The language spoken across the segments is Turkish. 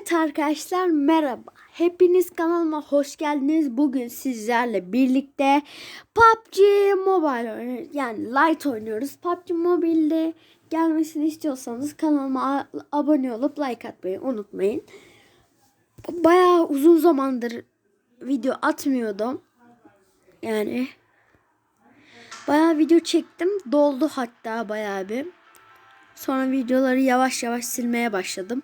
Evet arkadaşlar merhaba. Hepiniz kanalıma hoş geldiniz. Bugün sizlerle birlikte PUBG Mobile. Yani Lite oynuyoruz. PUBG Mobile'de gelmesini istiyorsanız kanalıma abone olup like atmayı unutmayın. Bayağı uzun zamandır video atmıyordum. Yani bayağı video çektim. Doldu hatta bayağı bir. Sonra videoları yavaş yavaş silmeye başladım.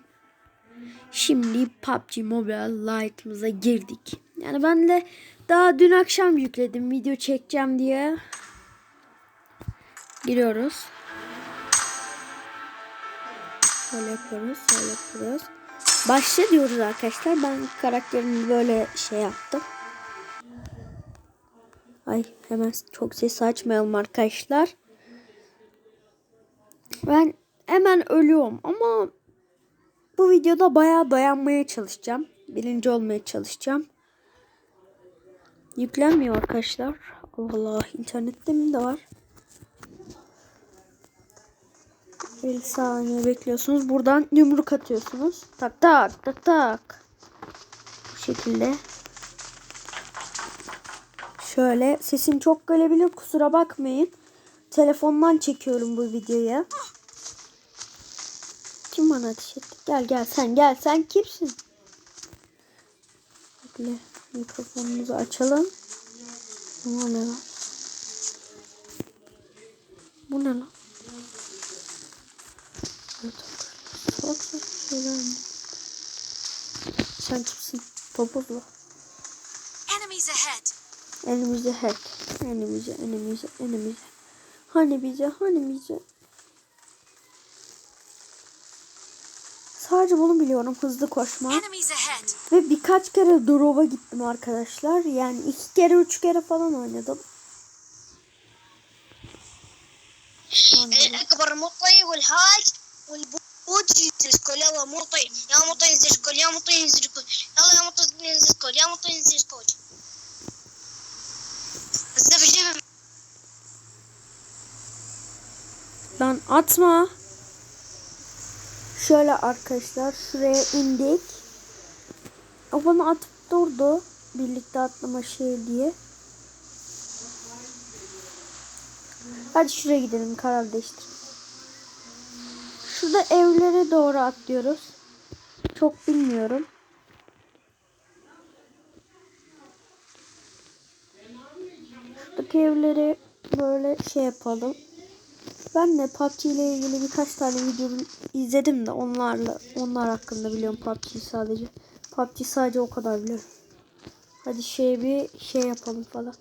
Şimdi PUBG Mobile Lite'ımıza girdik. Yani ben de daha dün akşam yükledim video çekeceğim diye. Giriyoruz. Şöyle yapıyoruz, şöyle yapıyoruz. Başla diyoruz arkadaşlar. Ben karakterimi böyle şey yaptım. Ay hemen çok ses açmayalım arkadaşlar. Ben hemen ölüyorum ama bu videoda bayağı dayanmaya çalışacağım. Birinci olmaya çalışacağım. Yüklenmiyor arkadaşlar. Allah Allah internette mi de var? 50 saniye bekliyorsunuz. Buradan yumruk atıyorsunuz. Tak tak tak tak. Bu şekilde. Şöyle sesim çok gelebilir kusura bakmayın. Telefondan çekiyorum bu videoyu. Bana ateş etti? Gel gel sen gel sen kimsin? Bekle mikrofonumuzu açalım. Bu ne lan? Bu ne lan? Salak salak şeyler? Sen kimsin? Topuzlu. Enemies ahead. Elimize hack. Elimize, elimize, elimize. Hani bize, hani bize. Sadece bunu biliyorum. Hızlı koşma. Enemies ahead. Ve birkaç kere drop'a gittim arkadaşlar. Yani iki kere, üç kere falan oynadım. الأكبر مطي والهاج والبوت ينزل سكول يلا مطي يا مطي ينزل سكول يا مطي ينزل سكول يلا يا مطي ينزل سكول يا مطي ينزل سكول الزف جيب Lan atma. Şöyle arkadaşlar şuraya indik. O bana atıp durdu. Birlikte atlama şey diye. Hadi şuraya gidelim karar değiştir. Şurada evlere doğru atlıyoruz. Çok bilmiyorum. Şuradaki evleri böyle şey yapalım. Ben de PUBG ile ilgili birkaç tane video izledim de onlarla onlar hakkında biliyorum PUBG'yi sadece. PUBG sadece o kadar biliyorum. Hadi şey bir şey yapalım falan.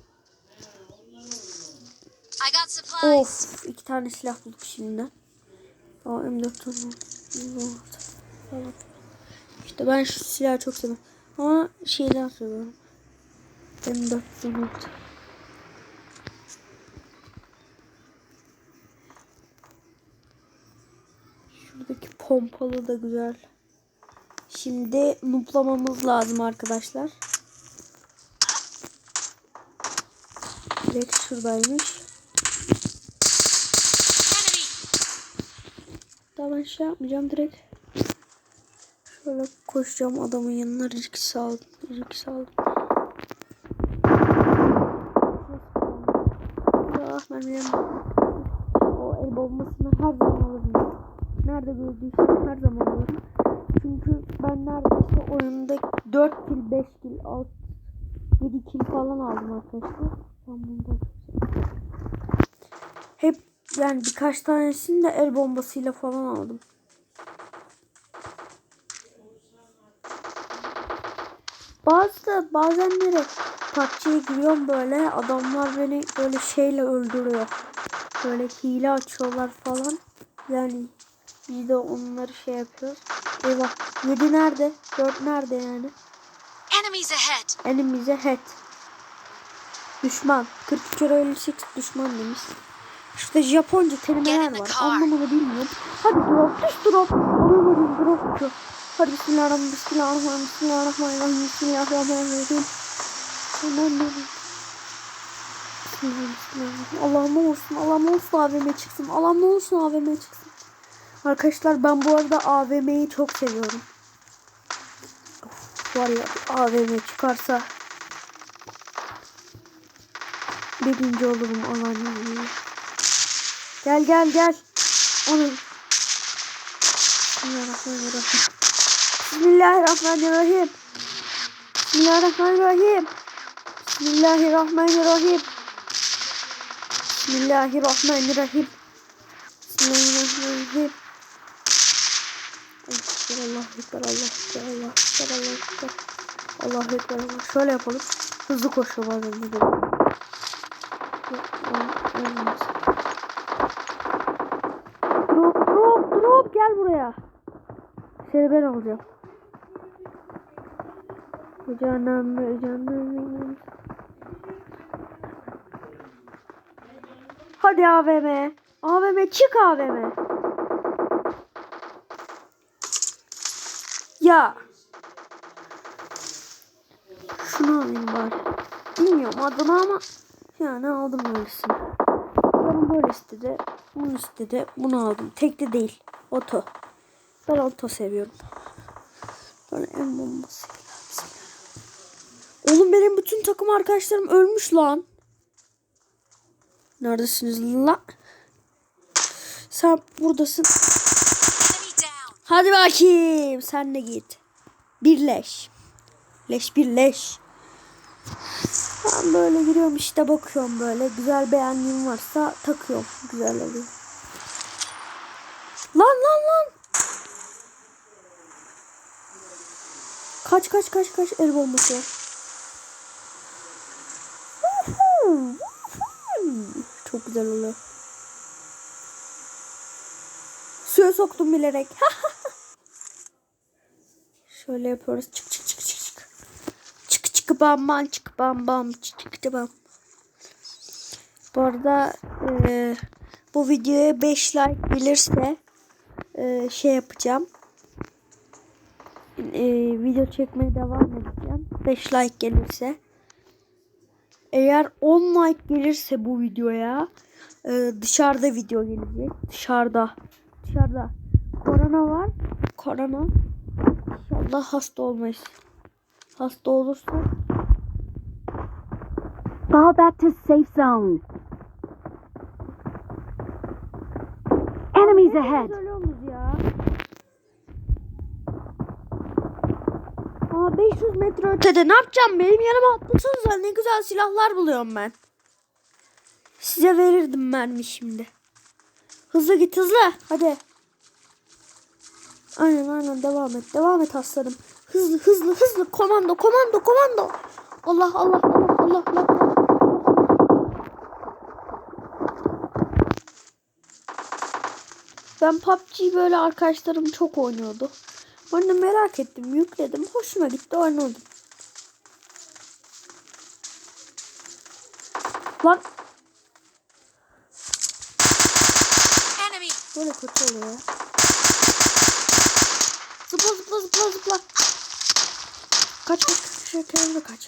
Of iki tane silah bulduk şimdi. Aa M4 falan. İşte ben şu silahı çok seviyorum. Ama şeyden seviyorum. M4 falan. Şuradaki pompalı da güzel. Şimdi nuplamamız lazım arkadaşlar. Direkt şuradaymış. Daha ben şey yapmayacağım direkt. Şöyle koşacağım adamın yanına risk saldım. Risk saldım. Ah ben o el bombasını her zaman alırım. Nerede gördüysem her zaman alırım. Çünkü ben neredeyse oyunda 4 kill, 5 kill, 6, 7 kill falan aldım arkadaşlar. Ben bunu. Hep yani birkaç tanesini de el bombasıyla falan aldım. Bazı da bazenleri PUBG'ye giriyorum böyle adamlar beni böyle şeyle öldürüyor. Böyle hile açıyorlar falan. Yani biz de onları şey yapıyoruz. Eyvah 7 nerede? 4 nerede yani? Enemies ahead. Elimize head. Düşman. 43 kere 58 düşman demiş. Şurada Japonca kelimeler var. Anlamını bilmiyorum. Hadi drop. Düş drop. Anlamadım drop şu. Hadi bismillahirrahmanirrahim. Bismillahirrahmanirrahim. Bismillahirrahmanirrahim. Bismillahirrahmanirrahim. Bismillahirrahmanirrahim. Allah'ım ne olsun. Allah'ım ne olsun AVM çıksın. Allah'ım ne olsun AVM çıksın. Arkadaşlar ben bu arada AVM'yi çok seviyorum. Var ya AVM çıkarsa birinci olurum alan Gel gel gel. Onu. Bismillahirrahmanirrahim. Bismillahirrahmanirrahim. Bismillahirrahmanirrahim. Bismillahirrahmanirrahim. Bismillahirrahmanirrahim. Bismillahirrahmanirrahim. Allah ekber, Allah ekber, Allah ekber, Allah ekber. Allah ekber, Allah Şöyle yapalım. Hızlı koşuyor bazen de. böyle. Olmaz. Drop, drop, drop. Gel buraya. Seni ben alacağım. Canım, canım. Hadi AVM. AVM çık AVM. Ya. Şunu alayım bari. Bilmiyorum adını ama yani aldım böylesini. Canım böyle istedi. Bunu istedi. Bunu aldım. Tek de değil. Oto. Ben oto seviyorum. Böyle en bombası. Oğlum benim bütün takım arkadaşlarım ölmüş lan. Neredesiniz lan? Sen buradasın. Hadi bakayım. Sen de git. Birleş. Leş birleş. Ben böyle giriyorum işte bakıyorum böyle. Güzel beğendiğim varsa takıyorum. Güzel oluyor. Lan lan lan. Kaç kaç kaç kaç el bombası. Çok güzel oluyor. Suya soktum bilerek. Şöyle yapıyoruz. Çık çık çık çık çık. Çık çık bam bam çık bam bam çık çık bam. Bu arada e, bu videoya 5 like gelirse e, şey yapacağım. E, video çekmeye devam edeceğim. 5 like gelirse. Eğer 10 like gelirse bu videoya e, dışarıda video gelecek. Dışarıda. Dışarıda. Korona var. Korona. İnşallah hasta olmayız. Hasta olursa Fall back to safe zone. Enemies ahead. Ya. Aa 500 metre ötede ne yapacağım? Benim yanıma atlasanıza ne güzel silahlar buluyorum ben. Size verirdim mermi şimdi. Hızlı git hızlı. Hadi. Aynen aynen devam et. Devam et aslanım. Hızlı hızlı hızlı. Komando komando komando. Allah Allah Allah Allah Allah. Ben PUBG böyle arkadaşlarım çok oynuyordu. Ben de merak ettim, yükledim. Hoşuma gitti, oynadım. Lan böyle kötü oluyor. Zıpla zıpla zıpla zıpla. Kaç kaç kaç şekerimde kaç.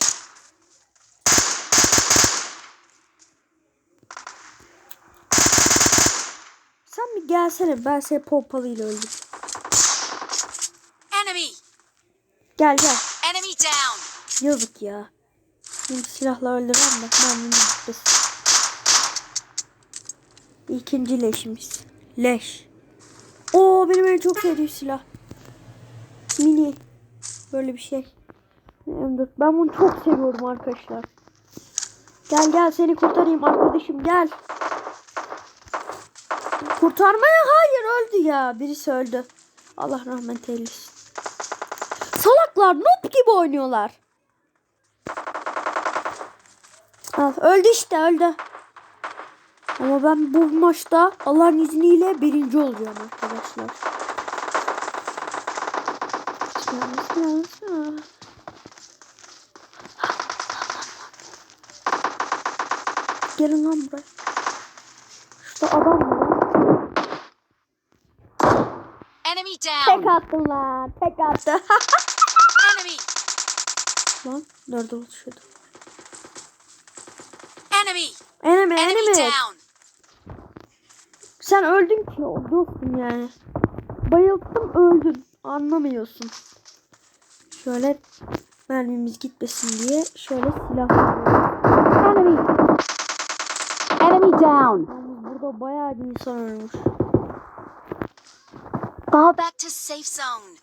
Sen bir gelsene ben seni pompalıyla öldüm. Enemy. Gel gel. Enemy down. Yazık ya. Şimdi silahla öldürmem de mermini bitmesin. İkinci leşimiz. Leş. Oo benim en çok sevdiğim silah. Mini. Böyle bir şey. M4. Ben bunu çok seviyorum arkadaşlar. Gel gel seni kurtarayım arkadaşım gel. Kurtarmaya hayır öldü ya. Birisi öldü. Allah rahmet eylesin. Salaklar noob gibi oynuyorlar. Al, öldü işte öldü. Ama ben bu maçta Allah'ın izniyle birinci olacağım arkadaşlar. Bismillah, bismillah, bismillah. Gelin lan buraya. Şurada adam var. Enemy Tek down. attım lan. Tek attı. Enemy. lan nerede oluşuyordu? Enemy. Enemy, Enemy enemy. down. Sen öldün ki o dostum yani. Bayılttım öldün. Anlamıyorsun. Şöyle mermimiz gitmesin diye şöyle silah. Enemy! Enemy down! Yalnız burada bayağı bir insan ölmüş. Fall back. To safe zone.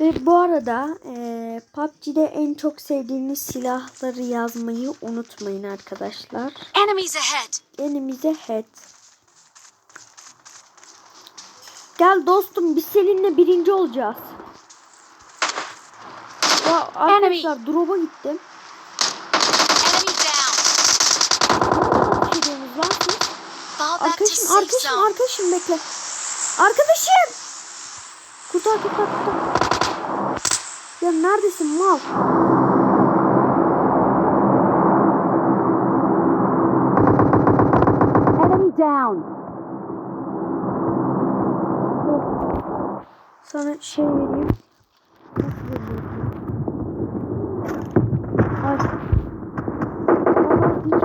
Ve bu arada eee PUBG'de en çok sevdiğiniz silahları yazmayı unutmayın arkadaşlar. Enemies ahead. Elimize head. Gel dostum biz seninle birinci olacağız. Ya arkadaşlar drop'a gittim. Enemy. Ne bir şey Arkadaşım arkadaşım arkadaşım bekle. Arkadaşım. Kurtar kurtar kurtar. Ya neredesin mal? Enemy down! Sana şey vereyim. Ben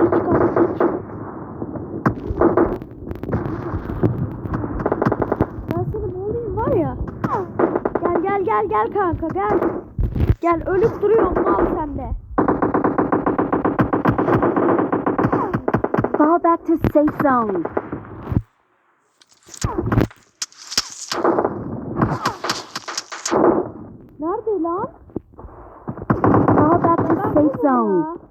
seni boğulayım var ya. Gel gel gel gel kanka gel. Gel ölüp duruyorsun mal sende. Fall back to safe zone. Nerede lan? Fall back to safe zone.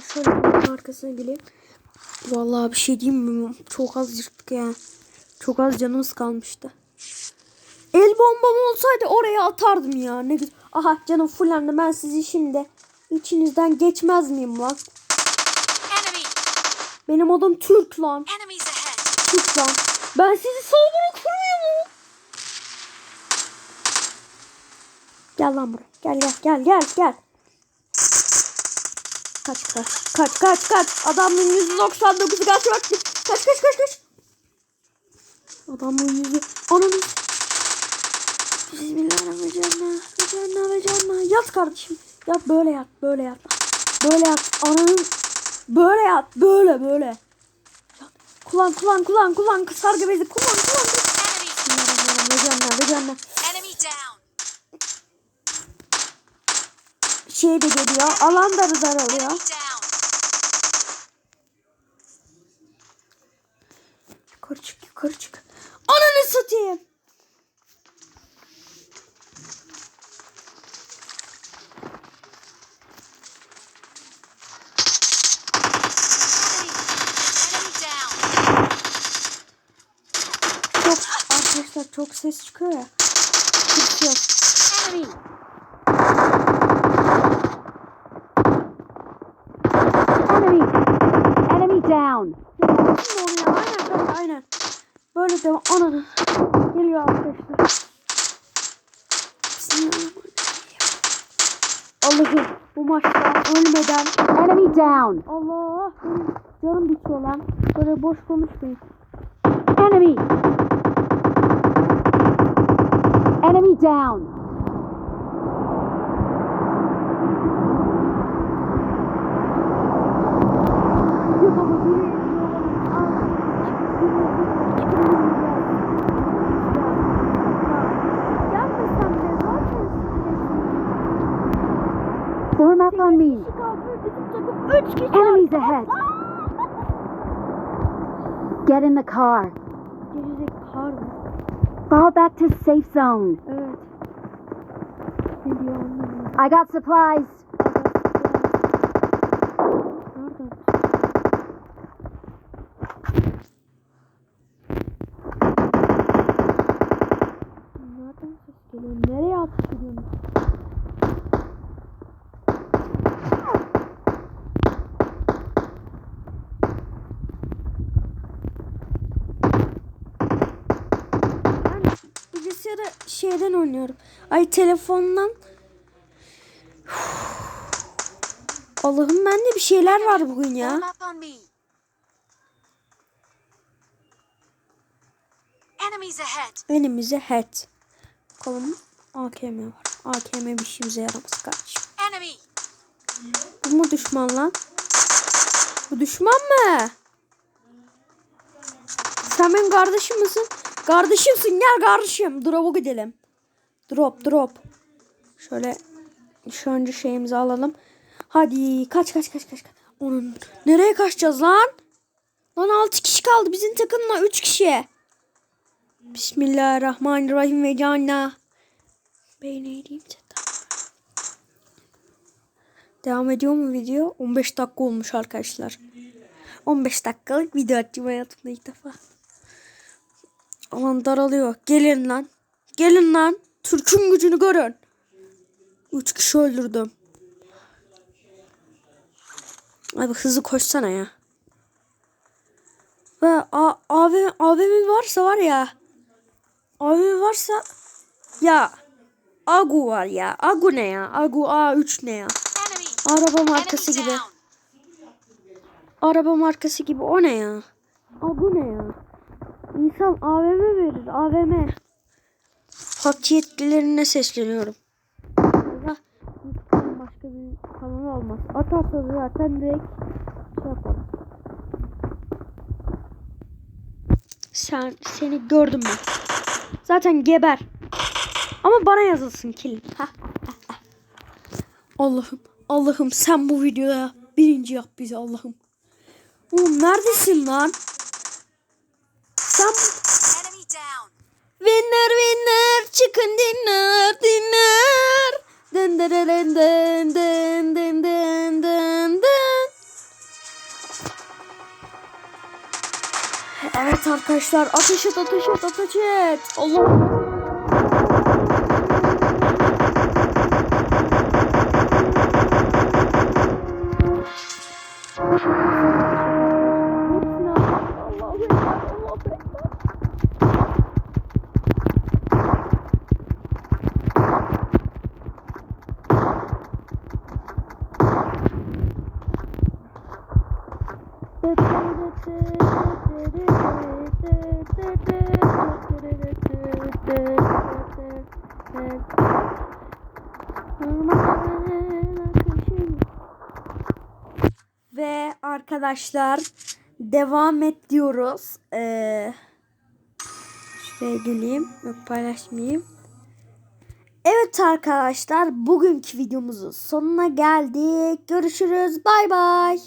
Ben şöyle arkasına geleyim. Vallahi bir şey diyeyim mi? Çok az yırttık ya. Çok az canımız kalmıştı. El bombam olsaydı oraya atardım ya. Ne güzel. Aha canım fullendi. Ben sizi şimdi içinizden geçmez miyim lan? Benim adım Türk lan. Türk lan. Ben sizi savunma kuruyorum. Gel lan buraya. Gel gel gel gel gel. Kaç kaç kaç kaç kaç. Adamın yüzü 99 kaç bak. Kaç kaç kaç kaç. Adamın yüzü. Ananı. Bismillahirrahmanirrahim. Bismillahirrahmanirrahim. Yat kardeşim. Yat böyle yat böyle yat. Böyle yat. Ananın. Böyle yat. Böyle böyle. Yat. Kullan kullan kullan kullan. Sargı bezi kullan kullan. Enemy. Bismillahirrahmanirrahim. Vecanlar vecanlar. Enemy down. Şey de geliyor. Alan da. Enemy down. Yukarı çık yukarı çık. Ananı satayım. Çok arkadaşlar çok ses çıkıyor ya. Hiç yok. Enemy. Enemy! Enemy down! Oluyor. Aynen aynen. Böyle devam. Ananı. Geliyor arkadaşlar. Allah'ım bu maçta ölmeden Enemy down! Allah benim canım bitiyor lan. Böyle boş konuşmayın. Enemy! Enemy down! Ya baba biri Gelmesem de zaten Form up on me! kişi kaldı. Bizim takım 3 kişi. Enemies ahead! Get in the car! Gelecek kar mı? Fall back to safe zone! Evet. Ne diyor anlamıyorum. I got supplies! Nereden? Nereden ses geliyor? Nereye atış ediyorsun? Ben bilgisayarı oynuyorum. Ay telefondan. Allah'ım bende bir şeyler var bugün ya. Enemies ahead. Kolum AKM var. AKM bir işimize yaramaz kardeşim. Enemy. Bu mu düşman lan? Bu düşman mı? Sen benim kardeşim misin? Kardeşimsin gel kardeşim. Drop'a gidelim. Drop drop. Şöyle şu önce şeyimizi alalım. Hadi kaç kaç kaç kaç. Onun nereye kaçacağız lan? Lan 6 kişi kaldı bizim takımla 3 kişi. Bismillahirrahmanirrahim ve canna. Beyneyim Devam ediyor mu video? 15 dakika olmuş arkadaşlar. 15 dakikalık video açtım hayatımda ilk defa. Aman daralıyor. Gelin lan. Gelin lan. Türk'ün gücünü görün. 3 kişi öldürdüm. Abi hızlı koşsana ya. Ve A abimi varsa var ya. Abimi varsa ya Agu var ya. Agu ne ya? Agu A3 ne ya? Araba markası gibi. Araba markası gibi. O ne ya? Agu ne ya? İnsan AVM verir. AVM. PUBG yetkililerine sesleniyorum. Başka bir kanal olmaz. Atarsa zaten direkt şey yaparım. Sen seni gördüm ben. Zaten geber. Ama bana yazılsın kill. Allah'ım. Allah'ım sen bu videoya birinci yap bizi Allah'ım. Oğlum neredesin lan? Sen Enemy down. winner winner çıkın dinler dinler. Dın dın dın dın dın dın dın dın dın. Evet arkadaşlar ateş et ateş et ateş et. Allah. Ve arkadaşlar devam et diyoruz. Ee, şuraya geleyim. Yok paylaşmayayım. Evet arkadaşlar bugünkü videomuzun sonuna geldik. Görüşürüz. Bay bay.